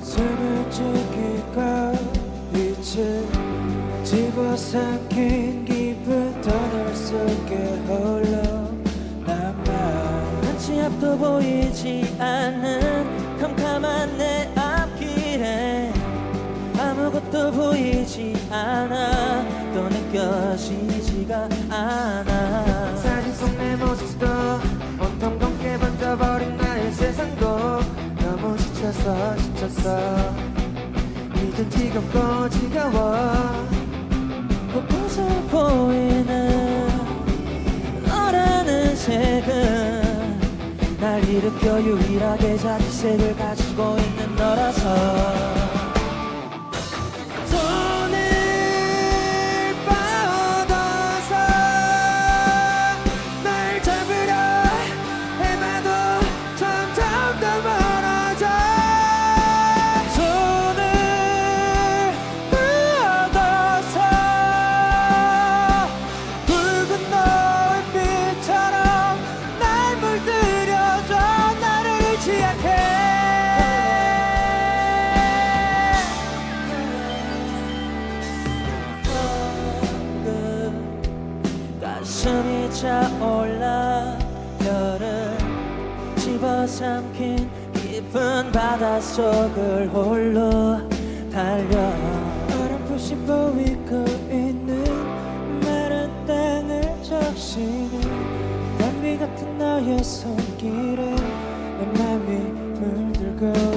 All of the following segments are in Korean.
숨을 죽이고 빛을 집어삼킨 깊은 터널 속에 홀로 남아 한치 앞도 보이지 않는 캄캄한 내 앞길에 아무것도 보이지 않아. 또 느껴지지가 않아. 사진 속 내 모습도 온통 검게 번져버린 나의 세상도 너무 지쳐서 지쳤어 이젠 지겹고 지겨워. 곳곳에 보이는 너라는 색은 날 일으켜 유일하게 자기색을 가지고 있는 너라서 가슴이 차올라 별을 집어삼킨 깊은 바닷속을 홀로 달려. 어렴풋이 보이고 있는 마른 땅을 적시는 단비 같은 너의 손길에 내 맘이 물들고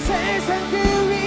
세상 그 위